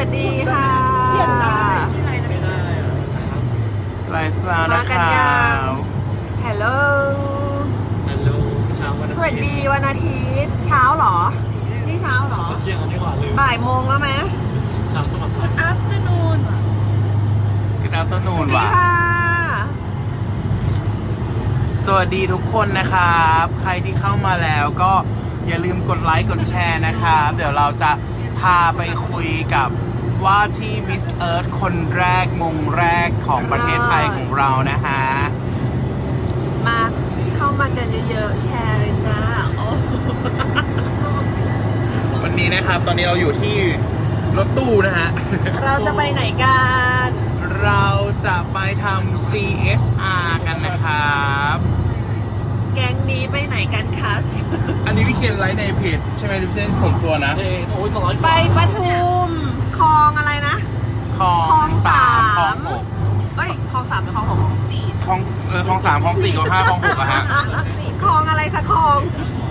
วัสดีค่ะเขียนได้ที่ไรนะไม่ได้อะครับไลฟ์สตาร์นะมากันคยัรังบฮัลโหล ฮัลโหลเช้าวันอาสทิตย์วัสดีวันอาทิตย์ เช้าเหรอ นี่เช้าเหรอ เที่ยงอันนี้ก่อนลืมบ่ายโมงแล้วไหมเช้าสมัคร Good afternoon ก o ด a ต t นูนสวัสดีว่ะ ค่ะ สวัสดีทุกคนนะครับ ใครที่เข้ามาแล้วก็อย่าลืมกดไลค์กดแชร์นะครับ เดี๋ยวเราจะพาไปคุยกับ ว่าที่มิสเอิร์ธคนแรกมงแรกของประเทศไทยของเรานะฮะ มาเข้ามากันเยอะๆ แชร์เลยจ้าโอ้วันนี้นะครับ ตอนนี้เราอยู่ที่รถตู้นะฮะ เราจะไปไหนกัน เราจะไปทำ CSR กันนะครับ แก๊งนี้ไปไหนกันคะอันนี้พี่เคนไลฟ์ในเพจใช่ไหมดิเซนส่วนตัวนะ เอ้ยโอ้ยสองร้อยกไปว่าปทุม คลองอะไรนะ คลองคลองสามคลองหกเอ้ยคลองสามหรือคลองหกสี่คลองเออคลองสามคลองสี่คลองห้าคลองหกอะฮะ คลองอะไรสักคลอง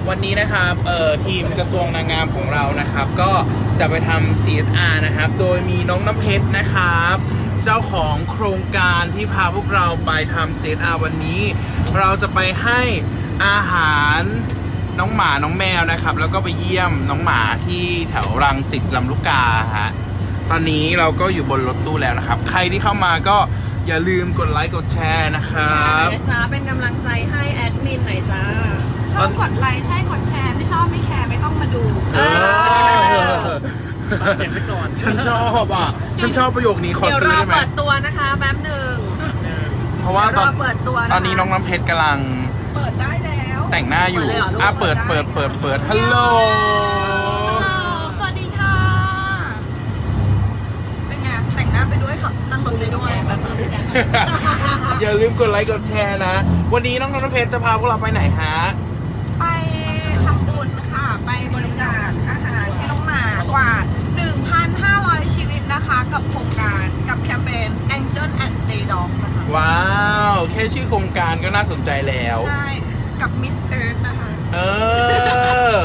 วันนี้นะครับเอ่อทีมกระทรวงนางงามของเรานะครับ ก็จะไปทำ CSR นะครับ โดยมีน้องน้ำเพชรนะครับ เจ้าของโครงการที่พาพวกเราไปทำ CSR วันนี้ เราจะไปให้อาหารน้องหมาน้องแมวนะครับ แล้วก็ไปเยี่ยมน้องหมาที่แถวรังสิตลำลูกกาฮะ ตอนนี้เราก็อยู่บนรถตู้แล้วนะครับ ใครที่เข้ามาก็อย่าลืมกดไลค์กดแชร์นะครับนะจ๊ะเป็นกำลังใจให้แอดมินหน่อยจ้าชอบกดไลค์ใช่กดแชร์ไม่ชอบไม่แคร์ไม่ต้องมาดูเออตัดเสียงไปก่อนฉันชอบอะ ฉันชอบประโยคนี้ขอเดี๋ยวซื้อรอได้ไหมเปิดตัวนะคะแป๊บหนึ่งเพราะว่าตอนเดี๋ยวรอเปิดตัวนะคะตอนนี้น้องน้ำเพชรกำลัง เปิดได้แล้ว แต่งหน้าอยู่เปิดเลยเหรอลูกอะเปิดเปิดเปิดเปิดฮัลโหล ด้วยขับนั่งรถไปด้วยแป๊บนึงอย่าลืมกดไลค์กดแชร์นะ วันนี้น้องน้ำเพชรจะพาพวกเราไปไหนฮะ ไปทำบุญค่ะ ไปบริจาคอาหารให้น้องหมากว่า 1,500 ชีวิตนะคะ กับโครงการกับแคมเปญ Angel and Stay Dog นะคะว้าว แค่ชื่อโครงการก็น่าสนใจแล้ว ใช่ กับ Miss Earth นะคะ เออ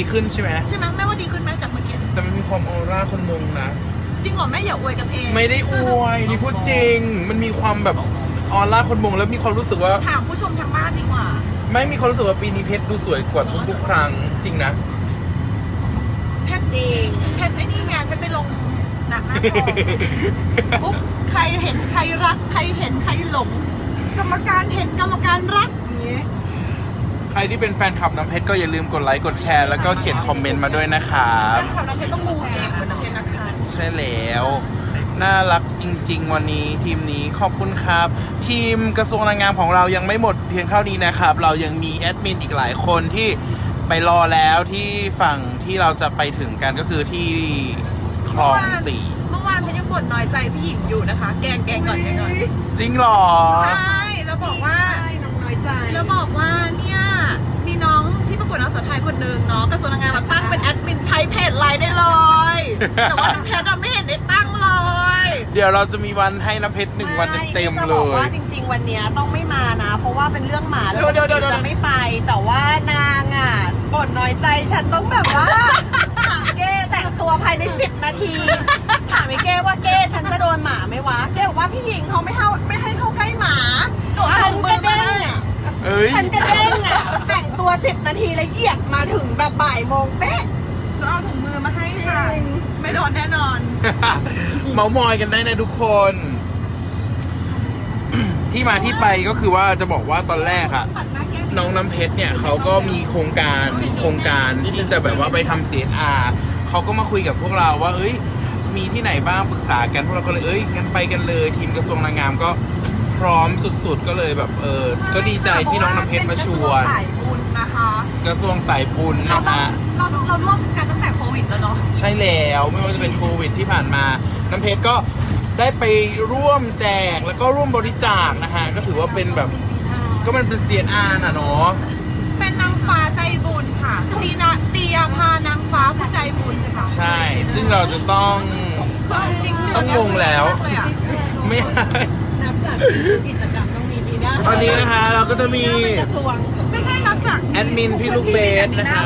ดีขึ้นใช่ไหมใช่ไหมแม่ว่าดีขึ้นไหมจากเมื่อกี้แต่มันมีความออร่าคนมงนะ จริงเหรอแม่อย่าอวยกันเองไม่ได้อวยนี่พูดจริง มันมีความแบบออร่าคนมงแล้วมีความรู้สึกว่า ถามผู้ชมทางบ้านดีกว่า ไม่มีความรู้สึกว่าปีนี้เพชรดูสวยกว่าทุกๆครั้งจริงนะเพชรจริงเพชรไอ้นี่ไงเพชรไปลงหนักหน้าทองปุ๊บใครเห็นใครรัก ใครเห็นใครหลง กรรมการเห็นกรรมการรักอย่างนี้ ใครที่เป็นแฟนคลับน้ำเพชรก็อย่าลืมกดไลค์กดแชร์แล้วก็เขียนคอมเมนต์มาด้วยนะครับแฟนคลับน้ำเพชรต้องมูเองเหมือนน้ำเพชรนะคะใช่แล้ว น่ารักจริง ๆ วันนี้ทีมนี้ขอบคุณครับ ทีมกระทรวงแรงงานของเรายังไม่หมดเพียงเท่านี้นะครับ เรายังมีแอดมินอีกหลายคนที่ไปรอแล้วที่ฝั่งที่เราจะไปถึงกันก็คือที่คลองสี่เมื่อวานเพชรยังบ่นน้อยใจพี่หญิงอยู่นะคะ แกงแกงก่อนแกงก่อนจริงเหรอ ใช่แล้วบอกว่า ใช่น้องน้อยใจ แล้วบอกว่าเนี่ยมีน้องที่ประ กวดนางสาวไทยคนหนึ่งเนาะกระทรวงแรงงานมาตั้งเป็นแอดมินใช้เพจไลน์ได้เลย แต่ว่าน้องเพชรเราไม่เห็นได้ตั้งเลยเดี๋ยวเราจะมีวันให้น้ำเพชรหนึ่งวันเต็มไม่ๆจะเลบอกย ว่าจริง ๆ วันเนี้ยต้องไม่มานะ เพราะว่าเป็นเรื่องหมาแล้วเดี๋ยวเดี๋ยวเดี๋ยวจะไม่ไป แต่ว่านางอะบ่นน้อยใจฉันต้องแบบว่า ถามเก้แต่งตัวภายใน 10 นาที ถามไอ้เก้ว่าเก้ฉันจะโดนหมาไหมวะ เก้บอกว่าพี่หญิงเขาไม่เข้าไม่ให้เข้าใกล้หมาหนูเอาฉันมืก็อมาเด้งให้อะเอ้ย ฉันก็เด้งอะแต่ง ตัว10นาทีแล้วเหยียบมาถึงแบบบ่ายโมงเป๊ะหนูเอาถุงมือมาให้ค่ะ จริง ไม่โดนแน่นอน เมามอยกันได้นะทุกคน ที่มาที่ไปก็คือว่าจะบอกว่าตอนแรกอะปัดหน้าแก้มน้องน้ำเพชรเนี่ยเขาก็มีโครงการโครงการที่จะแบบว่าไปทำ CSR เขาก็มาคุยกับพวกเราว่า เอ้ย มีที่ไหนบ้างปรึกษากันพวกเราก็เลยเอ้ยงั้นไปกันเลย ทีมกระทรวงนางงามก็ พร้อมสุดๆ ก็เลยแบบเออ ก็ดีใจที่น้องน้ำเพชรมาชวนเป็นกระทรวงสายบุญนะคะกระทรวงสายบุญเรานะต้องฮะเราเราร่วมกันตั้งแต่โควิดแล้วเนาะ ใช่แล้วไม่ว่าจะเป็นโควิดที่ผ่านมา น้ำเพชรก็ได้ไปร่วมแจกแล้วก็ร่วมบริจาคนะฮะ ก็ถือว่าเป็นแบบก็มันเป็น CSR น่ะเนาะเป็นนางฟ้าใจบุญค่ะตีนาตียาพานางฟ้าผู้ใจบุญค่ะใช่ ซึ่งเราจะต้อง คือเอาจริงต้องลงแล้วมากเลยอะไม่ให้ นับจากกิจกรรมต้องมีปีหน้าตอนนี้นะคะเราก็จะมีปีหน้าเป็นกระทรวงไม่ใช่นับจากแอดมินพี่ลูกเบสนะฮะ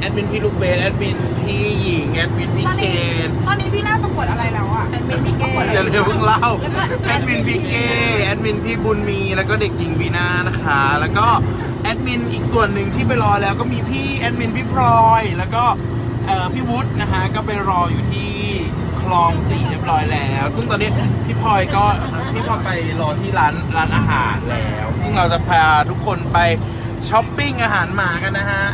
แอดมินพี่ลูกเบสแอดมินพี่หญิงแอดมินพี่ตอนเคนนี้ตอนนี้พี่หน้าประกวดอะไรแล้วอะเป็นเมนิเก้อย่าเร็วเพิ่งเล่าแอดมินพี่เก้แอดมินพี่บุญมีแล้วก็เด็กหญิงวีนานะคะ แล้วก็แอดมินอีกส่วนหนึ่งที่ไปรอแล้วก็มีพี่แอดมินพี่พลอย แล้วก็เอ่อพี่วุฒินะคะก็ไปรออยู่ที่คลองสี่เรียบร้อยแล้ว ซึ่งตอนนี้พี่ พลอยก็พี่พลอยไปรอที่ร้านร้านอาหารแล้ว ซึ่งเราจะพาทุกคนไปช้อปปิ้งอาหารหมากันนะฮะ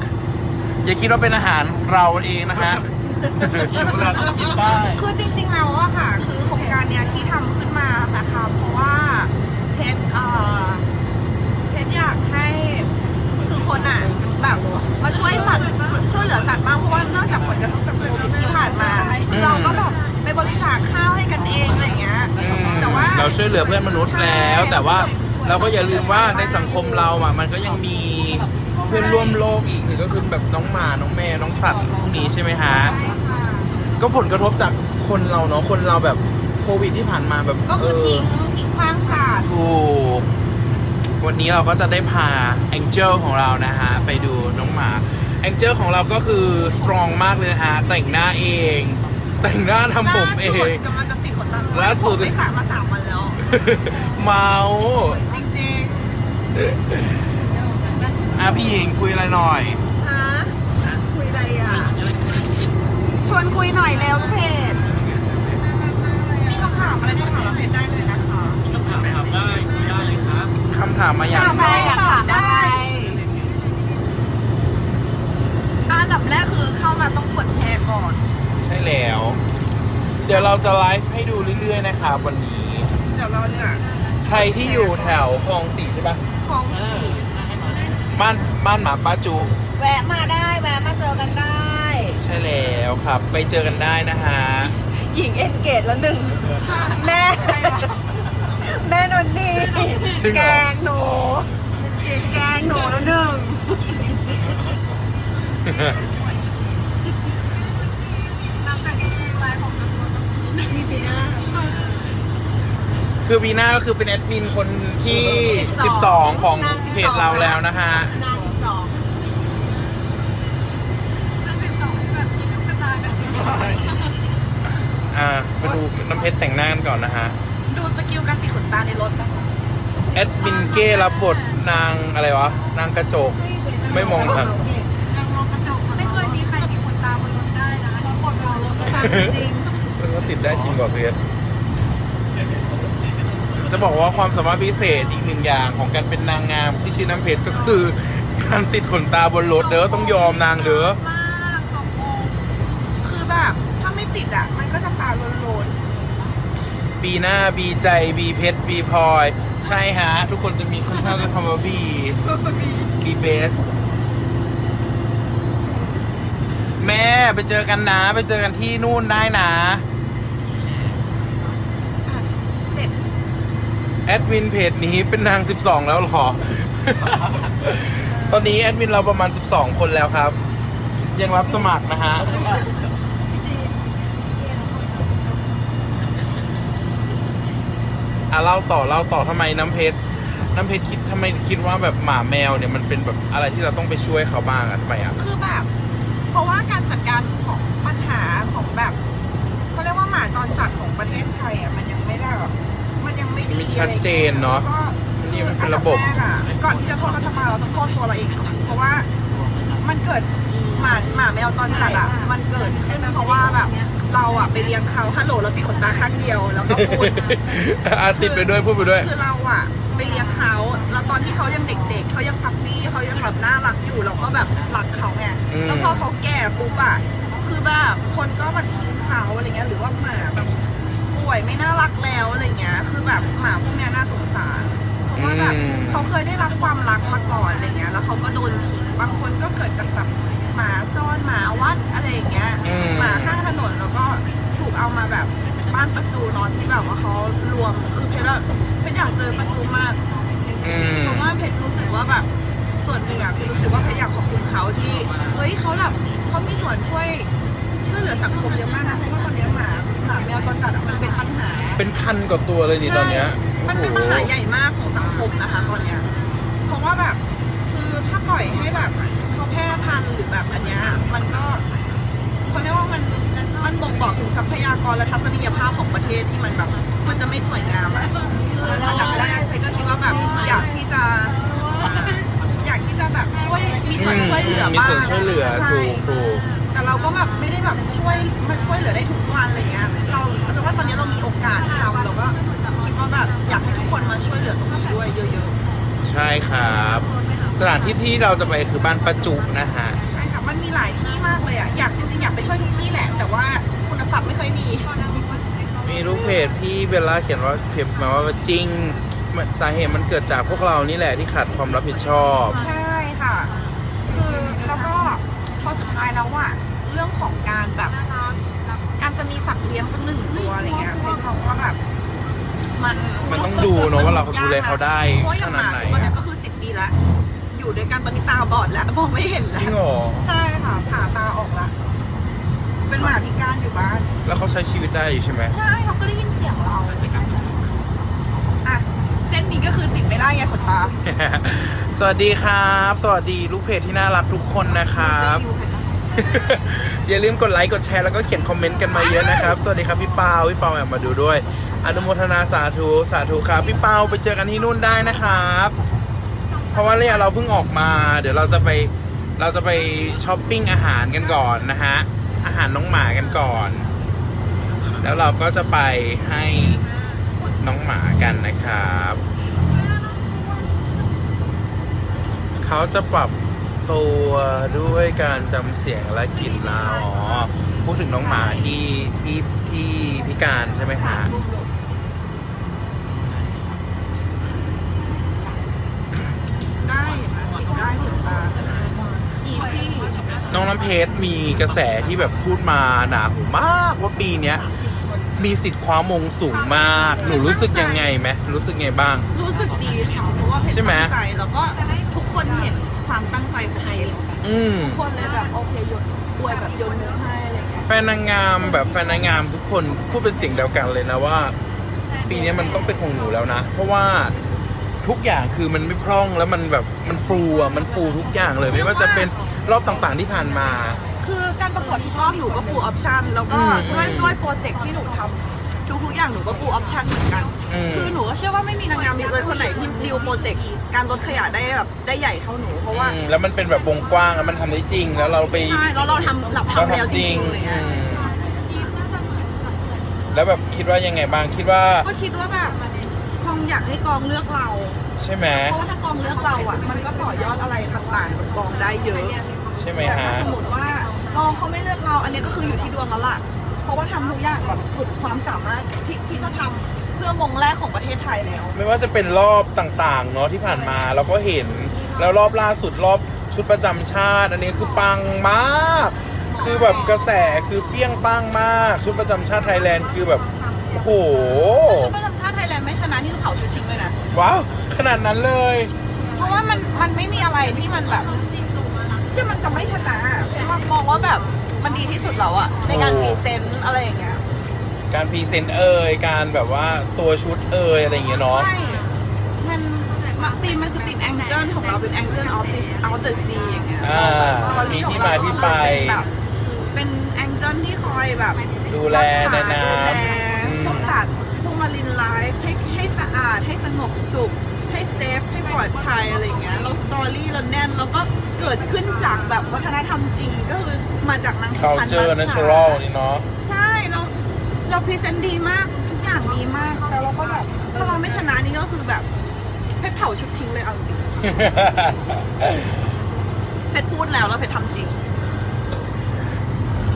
อย่าคิดว่าเป็นอาหารเราเองนะฮะกินเวลาต้องกินได้คือจริงๆแล้วอะค่ะ คือโครงการเนี้ยที่ทำขึ้นมานะคะเพราะว่าเพชรเอ่อเพชรอยากให้คือคนอะแบบมาช่วยสัตว์ช่วยเหลือสัตว์บ้างเพราะว่านอกจากผลกระทบจากโควิดที่ผ่านมาคือเราก็แบบ ไปบริจาคข้าวให้กันเองอะไรอย่างเงี้ย แต่ว่า เราช่วยเหลือเพื่อนมนุษย์แล้ว ใช่ แต่ว่าเราก็อย่าลืมว่าในสังคมเราอะมันก็ยังมีเพื่อนร่วมโลกอีกหนึ่งก็คือแบบน้องหมาน้องแมวน้องสัตว์พวกนี้ใช่ไหมฮะก็ผลกระทบจากคนเราเนาะคนเราแบบโควิดที่ผ่านมาแบบก็คือเทิ้งทิ้งขว้างสัตว์ถูกวันนี้เราก็จะได้พาแองเจิลของเรานะฮะ ไปดูน้องหมาแองเจิลของเราก็คือสตรองมากเลยนะฮะ แต่งหน้าเอง แต่งหน้าทำผมเอล่าสุงดกำลังจะติดขนตาล่าสุดผมไม่สระมาสามวันแล้ว เมาจริงอะพี่หญิงคุยอะไรหน่อยฮะคุยอะไรอะ ชวนคุยหน่อยเร็วลูกเพจๆมีคำถามอะไรจะถามเราเพจได้เลยนะคะ คำถามถามได้คุยได้เลยครับ คำถามมาอย่างถามอะไรอยากถามได้ อันดับแรกคือเข้ามาต้องกดแชร์ก่อน ใช่แล้ว เดี๋ยวเราจะไลฟ์ให้ดูเรื่อยๆนะครับวันนี้ เดี๋ยวเราจะใครที่อยู่แถวคลองสี่ใช่ปะของเออใช่ให้มาได้บ้านบ้านหมาป้าจูแวะมาได้แวะมาเจอกันได้ ใช่แล้วครับ ไปเจอกันได้นะฮะ หญิงเอนเกตแล้วหนึ่ง แม่ แม่นนนี่จริงเหรอ แกงหนู แกงหนูแล้วหนึ่ง นอกจากนี้ไลน์ของกระทรวง มีปีหน้า คือวีน่าก็คือเป็นแอดมินคนที่ 12 12ของนาง12เพจเราแล้วนะฮะ นางสิบสองทั้งสิบสองที่แบบกินลูกกระตากันอ่ามาดูน้ำเพชรแต่งหน้ากันก่อนนะฮะ ดูสกิลการติดขนตาในรถนะคะแอดมินเก้รับบทนางอะไรวะ นางกระจก ไม่มองครับยังมองกระจกไม่เคยมีใครติดขนตาบนรถได้นะทุกคนมองรถกระตาจริง มันก็ติดได้จริงกว่าเพชร จะบอกว่าความสามารถพิเศษอีกหนึ่งอย่างของการเป็นนางงามที่ชื่อน้ำเพชรก็คือการติดขนตาบนรถเด้อต้องยอมนางเด้อมากสองโมงคือแบบถ้าไม่ติดอะ มันก็จะตาโลนบีหน้าบีใจบีเพชรบีพลอย ใช่ฮะ ทุกคนจะมีคนชอบคำว่าบีๆมีบีเบส แม่ไปเจอกันนะ ไปเจอกันที่นู่นได้นะ แอดมินเพจนี้เป็นนาง 12 แล้วเหรอ ตอนนี้แอดมินเราประมาณ 12 คนแล้วครับ ยังรับสมัครนะฮะ อะเล่าต่อเล่าต่อทำไมน้ำเพชร น้ำเพชรคิดทำไมคิดว่าแบบหมาแมวเนี่ยมันเป็นแบบอะไรที่เราต้องไปช่วยเขาบ้างอะทำไมอะคือแบบ เพราะว่าการจัดการของปัญหาของแบบเขาเรียกว่าหมาจรจัดของประเทศไทยอะมันยังไม่ได้แบบ มันยังไม่ดีไม่ชัดเจนเนาะอะไรอย่างงี้ยนี่มันเป็นระบบ อันดัแกอะก่อนที่จะโทษรัฐบาลเราต้องโทษตัวเราเองก่อนเพราะว่ามันเกิดหมาหมาแมวจรจัดอะ มันเกิดขึ้นเพราะว่าแบบเราอะไปเลี้ยงเขาฮัลโหลเราติดขนตาข้างเดียวแล้วก็พูดอะติดไปด้วยพูดไปด้วย คือเราอะไปเลี้ยงเขาแล้วตอนที่เขายังเด็ก ๆเขายังพับปี้เขายังแบบน่ารักอยู่เราก็แบบรักเขาไงอืมแล้วพอเขาแก่ปุ๊บอะคือแบบคนก็มาทิ้งเขาอะไรเงี้ยหรือว่าหมาแบบ ป่วยไม่น่ารักแล้วอะไรเงี้ย คือแบบหมาพวกเนี้ยน่าสงสาร เพราะว่าแบบเขาเคยได้รับความรักมาก่อนอะไรเงี้ย แล้วเขาก็โดนทิ้ง บางคนก็เกิดจากแบบหมาจรหมาวัดอะไรอย่างเงี้ย อืม หมาข้างถนนแล้วก็ถูกเอามาแบบบ้านประจูนอนที่แบบว่าเขารวม คือเพชรอะเพชรอยากเจอประจูมาก อืม เพราะว่าเพชรรู้สึกว่าแบบส่วนหนึ่งอะเพชรรู้สึกว่าเพชรอยากขอบคุณเขาที่เฮ้ยเขาแบบเขามีส่วนช่วยช่วยเหลือสังคมเยอะมากนะเพราะว่าตอนเนี้ยหมา หมาแมวจรจัดอะมันเป็นปัญหาเป็นพันกว่าตัวเลยดิตอนเนี้ยมันเป็นโอ้ปัญโหหาใหญ่มากของสังคมนะคะตอนเนี้ยเพราะว่าแบบคือถ้าปล่อยให้แบบเขาแพร่พันธุ์หรือแบบอันเนี้ยมันก็เขาเรียกว่ามันมันบ่งบอกถึงทรัพยากรและทัศนียภาพของประเทศที่มันแบบ มันจะไม่สวยงามอะคืออันดับแรกเลยก็คิดว่าแบบอยากที่จะ อยากที่จะแบบช่วยมีส่วนช่วยเหลือมีบ้างส่วนช่วยเหลือใช่ถูกถูก แต่เราก็แบบไม่ได้แบบช่วยมาช่วยเหลือได้ทุกวันอะไรเงี้ยเราเพราะว่าตอนนี้เรามีโอกาสทำเราก็คิดว่าแบบอยากให้ทุกคนมาช่วยเหลือตรงนี้ด้วยเยอะใช่ครับ สถานที่ที่เราจะไปคือบ้านประจุนะฮะ ๆ ใช่ค่ะมันมีหลายที่มากเลยอะอยากจริงๆอยากไปช่วยทุกที่แหละ แต่ว่าคุณทรัพย์ไม่เคยมีมีลูกเพจพี่เบลล่าเขียนว่าเพจมาว่าจริงมันสาเหตุมันเกิดจากพวกเรานี่แหละที่ขาดความรับผิดชอบ ใช่ค่ะ คือแล้วก็พอสุดท้ายแล้วอะเรื่องของการแบบการจะมีสัตว์เลี้ยงสักหนึ่งตัวอะไร เงี้ยเป็นเพราะว่าแบบมันมันต้องดูเนอะว่าเราดูแลเขาได้เพราะอย่างหมาขนาดไหน ตัวเนี้ยก็คือสิบปีแล้ว อยู่ด้วยกันตอนนี้ตาบอดแล้วมองไม่เห็นจแล้ว ริงเหรอใช่ค่ะผ่าตาออกละ เป็นหมาพิการอยู่บ้าน แล้วเขาใช้ชีวิตได้อยู่ใช่ไหมใช่เขาก็ได้ยินเสียงเราอะเส้นนี้ก็คือติดไม่ได้ไงขนตาสวัสดีครับ สวัสดีลูกเพจที่น่ารักทุกคนนะครับอย่ อย่าลืมกดไลค์กดแชร์แล้วก็เขียนคอมเมนต์กันมาเยอะนะครับ สวัสดีครับพี่เปาพี่เปาแอบมาดูด้วย อนุโมทนาสาธุสาธุครับพี่เปาไปเจอกันที่นู่นได้นะครับ เพราะว่าเนี่ยเราเพิ่งออกมา เดี๋ยวเราจะไปเราจะไปช้อปปิ้งอาหารกันก่อนนะฮะอาหารน้องหมากันก่อน แล้วเราก็จะไปให้น้องหมากันนะครับ เขาจะปรับ ตัวด้วยการจำเสียงและกลิ่นเราอ๋อพูดถึงน้องหมาที่ที่ที่พิการใช่ไหมคะได้เห็นไหมติดได้ขนตาอีซี่ น้องน้ำเพชรมีกระแสที่แบบพูดมาหนาหูมากว่าปีเนี้ยมีสิทธิ์คว้ามงสูงมาก หนูรู้สึกยังไงไหมรู้สึกไงบ้าง รู้สึกดีค่ะเพราะว่าเพชรใช่ไหม ตั้งใจแล้วก็ อืม ทุกคนเลยแบบโอเคโยนอวยแบบโยนเนื้อให้อะไรเงี้ยแฟนนางงามแบบแฟนนางงามทุกคนพูดเป็นเสียงเดียวกันเลยนะว่า ปีนี้มันต้องเป็นของหนูแล้วนะ เพราะว่าทุกอย่างคือมันไม่พร่องแล้วมันแบบมันฟูอะมันฟูทุกอย่างเลยไม่ว่าจะเป็นรอบต่างๆที่ผ่านมา คือการประกวดทุกรอบหนูก็ฟูลออปชั่นแล้วก็อืม ด้วยด้วยโปรเจกต์ที่หนูทำ ทุกๆอย่างหนูก็ฟูลออปชั่นเหมือนกัน อืม คือหนูก็เชื่อว่าไม่มีนางงามเลยคนไหนที่ดิวโปรเจกต์การลดขยะได้แบบได้ใหญ่เท่าหนูเพราะว่าอืมแล้วมันเป็นแบบวงกว้างแล้วมันทำได้จริง แล้วเราไปใช่แล้วเราทำเราเราทำแล้วทำจจริริงงๆเลยอือะมแล้วแบบคิดว่ายังไงบ้างคิดว่าก็คิดว่าแบบคงอยากให้กองเลือกเรา ใช่ไหมเพราะว่าถ้ากองเลือกเราอะ มันก็ต่อยอดอะไรต่างๆกับกองได้เยอะ ใช่ไหมแต่ฮะถ้าสมมติว่ากองเขาไม่เลือกเรา อันนี้ก็คืออยู่ที่ดวงแล้วล่ะเพ ราะว่าทำทุกอย่างแบบสุดความสามารถที่ที่จะทำเพื่อมงแรกของประเทศไทยแล้ว ไม่ว่าจะเป็นรอบต่างๆ เนาะที่ผ่านมาเราก็เห็น แล้วรอบล่าสุดรอบชุดประจำชาติ อันนี้คือปังมาก คือแบบกระแสคือเปรี้ยงปังมาก ชุดประจำชาติไทยแลนด์คือแบบโอ้โหชุดประจำชาติไทยแลนด์ไม่ชนะนี่คือเผาชุดทิ้งเลยนะว้าวขนาดนั้นเลย เพราะว่ามันมันไม่มีอะไรที่มันแบบที่มันจะไม่ชนะเพราะว่ามองว่าแบบ มันดีที่สุดแล้วอะในการโอ้พรีเซนต์อะไรอย่างเงี้ยการพรีเซนต์เอ่ยการแบบว่าตัวชุดเอ่ยอะไรอย่างเงี้ยเนาะใช่มันมันตีมมันคือตีมแองเจิลของเราเป็นแองเจิลออฟดิสออฟเดอะซีอย่างเงี้ยอ่าเรามีของที่เรมาที่ไปเป็นแบบเป็นแองเจิลที่คอยแบบดูแลรักษาในน้ำดูแลอืมพวกสัตว์พวกมารินไลฟ์ให้ให้สะอาดให้สงบสุขให้เซฟให้ป ลอดภัยอะไรเงี้ยเราสตอรี่เราแน่นแล้วก็เกิดขึ้นจากแบบวัฒนธรรมจริงก็คือมาจากนางสุพรรณ culture มัจฉา natural นี่เนาะ ใช่เราเราพรีเซนต์ดีมากทุกอย่างดีมาก แต่เราก็แบบถ้าเราไม่ชนะนี่ก็คือแบบเพชรเผาชุดทิ้งเลยเอาจริงเพชรพูดแล้วแล้วเพชรทำจริง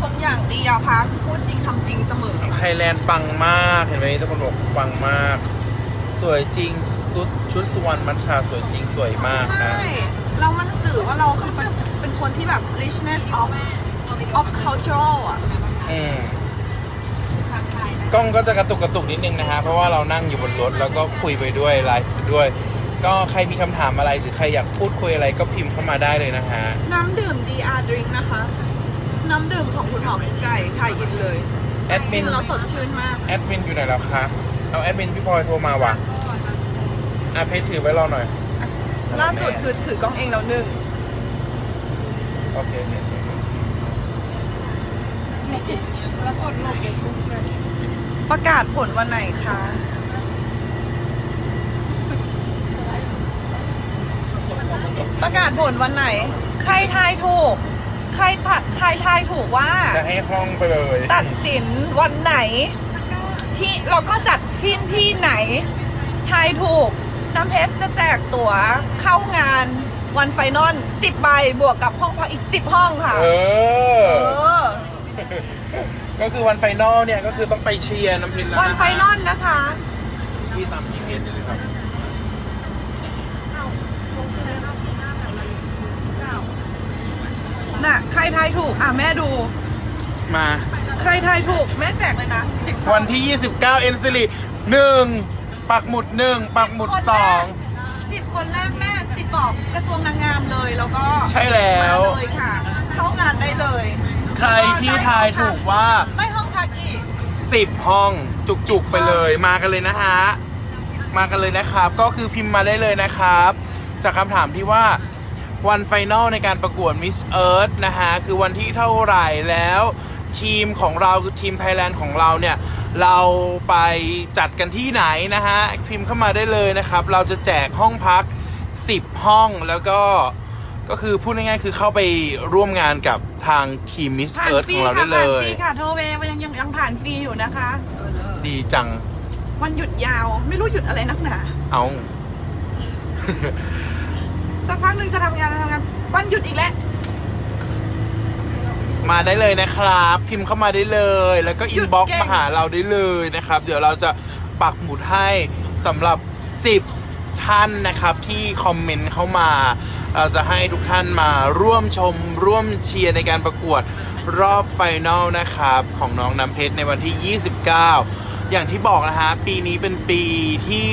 คนอย่างดียาพาคือพูดจริงทำจริงเสมอ ไทยแลนด์ปังมากเห็นไหมทุกคนบอกปังมาก สวยจริงชุดชุดสุวรรณมัชชาสวยจริงสวยมากใช่นะเรามันสื่อว่าเราคือเป็นเป็นคนที่แบบ richness of of cultural อะ อืมกล้องก็จะกระตุกกระตุกนิดนึงนะฮะ เพราะว่าเรานั่งอยู่บนรถแล้วก็คุยไปด้วยไลฟ์ไปด้วย ก็ใครมีคำถามอะไรหรือใครอยากพูดคุยอะไรก็พิมพ์เข้ามาได้เลยนะฮะ น้ำดื่ม DR drink นะคะ น้ำดื่มของคุณหมอกุ๊กไก่ไทยอินเลยแอดมิกินนแล้วสดชื่นมาก แอดมินอยู่ไหนแล้วคะ เอาแอดมินพี่พลอยโทรมาว่ะอะเพจถือไว้รอหน่อยล่าสุดคือถือกล้องเองแล้วหนึ่งโอเคโอเคโอเคแล้วกดลงเฟซบุ๊กเลยประกาศผลวันไหนคะประกาศผลวันไหน ใครทายถูก ใครผัดใครทายถูกว่า จะให้ห้องไปเลย ตัดสินวันไหน ที่เราก็จัดที่ที่ไหนทายถูก น้ำเพชรจะแจกตั๋วเข้างานวันไฟนอล10 ใบบวกกับห้องพักอีก 10 ห้องค่ะ เอเอออ ก็คือวันไฟนอลเนี่ยก็คือต้องไปเชียร์น้ำพินแล้วะวันไฟนอลนะคะ ที่ตาม GPS เลยครับ น่ะ ใครทายถูก อะ แม่ดู มา ใครทายถูกแม่แจกเลยนะสิบวันที่ 29 เอ็นซิลีหนึ่งปักหมุดหนึ่งปักหมุดสอง สิบคนแรกแม่ติดต่อกระทรวงนางงามเลยแล้วก็ใช่แล้ว มาเลยค่ะ เข้างานได้เลยใครที่ทายถูกว่า ได้ห้องพักอีก 10 ห้องจุกๆไปเลยมากันเลยนะฮะ มากันเลยนะครับ ก็คือพิมพ์มาได้เลยนะครับ จากคำถามที่ว่าวันไฟนอลในการประกวด Miss Earth นะฮะ คือวันที่เท่าไหร่แล้ว ทีมของเราคือทีมไทยแลนด์ของเราเนี่ย เราไปจัดกันที่ไหนนะฮะ พิมพ์เข้ามาได้เลยนะครับ เราจะแจกห้องพัก 10 ห้องแล้วก็ก็คือพูดง่ายๆคือเข้าไปร่วมงานกับทางทีม Miss ผ่าน Earth ฟรีของเราค่ะได้เลผ่านฟย รีค่ะโทรเวย์ยังยังยังผ่านฟรีอยู่นะคะ ดีจัง วันหยุดยาวไม่รู้หยุดอะไรนักหนาเอา สักพักหนึ่งจะทำงานจะทำงานวันหยุดอีกแล้ว มาได้เลยนะครับ พิมพ์เข้ามาได้เลย แล้วก็หอิยุนดบ็อกซ์เก่งมาหาเราได้เลยนะครับ เดี๋ยวเราจะปักหมุดให้สำหรับ 10 ท่านนะครับที่คอมเมนต์เข้ามา เราจะให้ทุกท่านมาร่วมชมร่วมเชียร์ในการประกวดรอบไฟนอลนะครับ ของน้องน้ำเพชรในวันที่ 29 อย่างที่บอกนะฮะปีนี้เป็นปีที่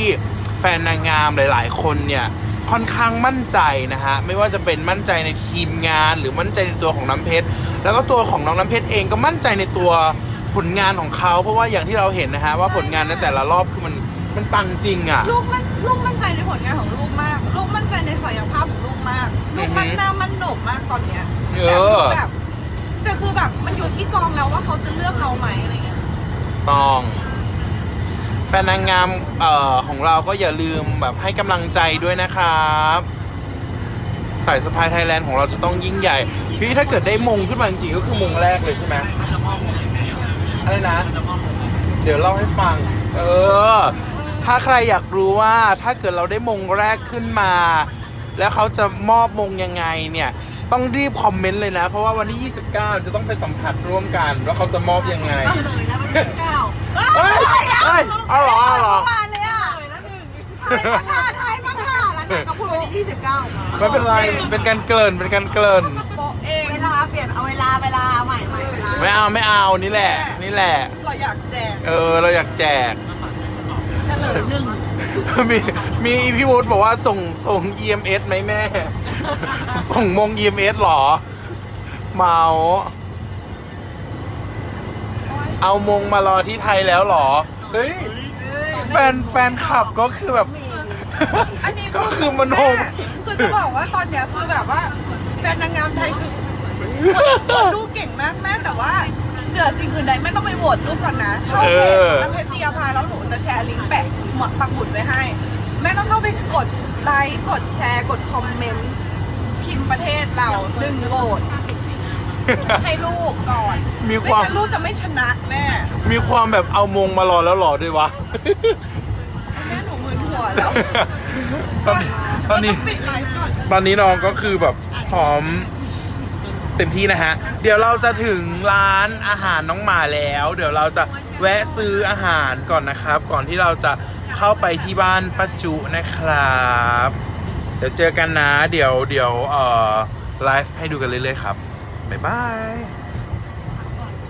แฟนนางงามหลาย ๆ คนเนี่ย ค่อนข้างมั่นใจนะฮะไม่ว่าจะเป็นมั่นใจในทีมงานหรือมั่นใจในตัวของน้ำเพชรแล้วก็ตัวของน้องน้ำเพชรเองก็มั่นใจในตัวผลงานของเขา เพราะว่าอย่างที่เราเห็นนะฮะว่าผลงานในแต่ละรอบคือมันมันปังจริงอะ ลูกมันลูกมั่นใจในผลงานของลูกมาก ลูกมั่นใจในศักยภาพของลูกมาก ลูกมันอือฮึหน้ามันโหนกมากตอนเนี้ยเอแต่อคือแบบแต่คือแบบมันอยู่ที่กองแล้วว่าเขาจะเลือกเราไหมอะไรเงี้ย ต้อง แฟนนางงามเอ่อของเราก็อย่าลืมแบบให้กำลังใจด้วยนะครับสายสปายไทยแลนด์ของเราจะต้องยิ่งใหญ่ พี่ถ้าเกิดได้มงขึ้นมาจริงๆก็คือมงแรกเลยใช่ไหมอะไรนะ เดี๋ยวเล่าให้ฟัง เออ ถ้าใครอยากรู้ว่าถ้าเกิดเราได้มงแรกขึ้นมา แล้วเขาจะมอบมงยังไงเนี่ย ต้องรีบคอมเมนต์เลยนะ เพราะว่าวันที่ 29 จะต้องไปสัมผัสร่วมกันว่าเขาจะมอบยังไงเลยนะมันที่เก้า เฮ้ยเฮ้ยเอาเหรอเอาเหรอเมื่วานเลยอะไทยมาค่ะไทยมาค่ะแล้วไหนก็พูดวันที่29ไม่เป็นไรเป็นการเกริ่นเป็นการเกริ่นโปะเองเวลาเปลี่ยนเอาเวลาเวลาใหม่ใหม่เวลาไม่เอาไม่เอานี่แหละ นี่แหละ เราอยากแจกเออเราอยากแจก เฉลยหนึ่งมีมีพี่วุฒิบอกว่าส่งส่ง EMS ไหมแม่ ส่งมง EMS หรอ เมา เอามงมารอที่ไทยแล้วหรอ เฮ้ย แฟนแฟนคลับก็คือแบบ อันนี้ก็คือมโนแคือจะบอกว่าตอนเนี้ยคือแบบว่าแฟนนางงามไทยคือลูกเก่งมากแม่แต่ว่าเหนือสิ่งอื่นใดแม่ต้องไปโหวตลูกก่อนนะ เข้าเพจเออน้ำเพชรเตียพาแล้วหนูจะแชร์ลิงก์แปะหมปักหมุดไว้ให้ แม่ต้องเข้าไปกดไลค์กดแชร์กดคอมเมนต์พิมพ์ประเทศเราหนึ่งโหวต ให้ลูกก่อนมีไม่ความงั้นลูกจะไม่ชนะแม่มีความแบบเอามงมารอแล้วหรอด้วยวะ แม่หนูมึนหัวแล้วตอนตอนนี้ปิดไลฟ์ก่อนตอนนี้น้องก็คือแบบพร้อมเต็มที่นะฮะ เดี๋ยวเราจะถึงร้านอาหารน้องหมาแล้ว เดี๋ยวเราจะแวะซื้ออาหารก่อนนะครับ ก่อนที่เราจะเข้าไปที่บ้านป้าจุนะครับ เดี๋ยวเจอกันนะ เดี๋ยวเดี๋ยวเอ่อไลฟ์ให้ดูกันเรื่อยๆครับ บ๊ายบาย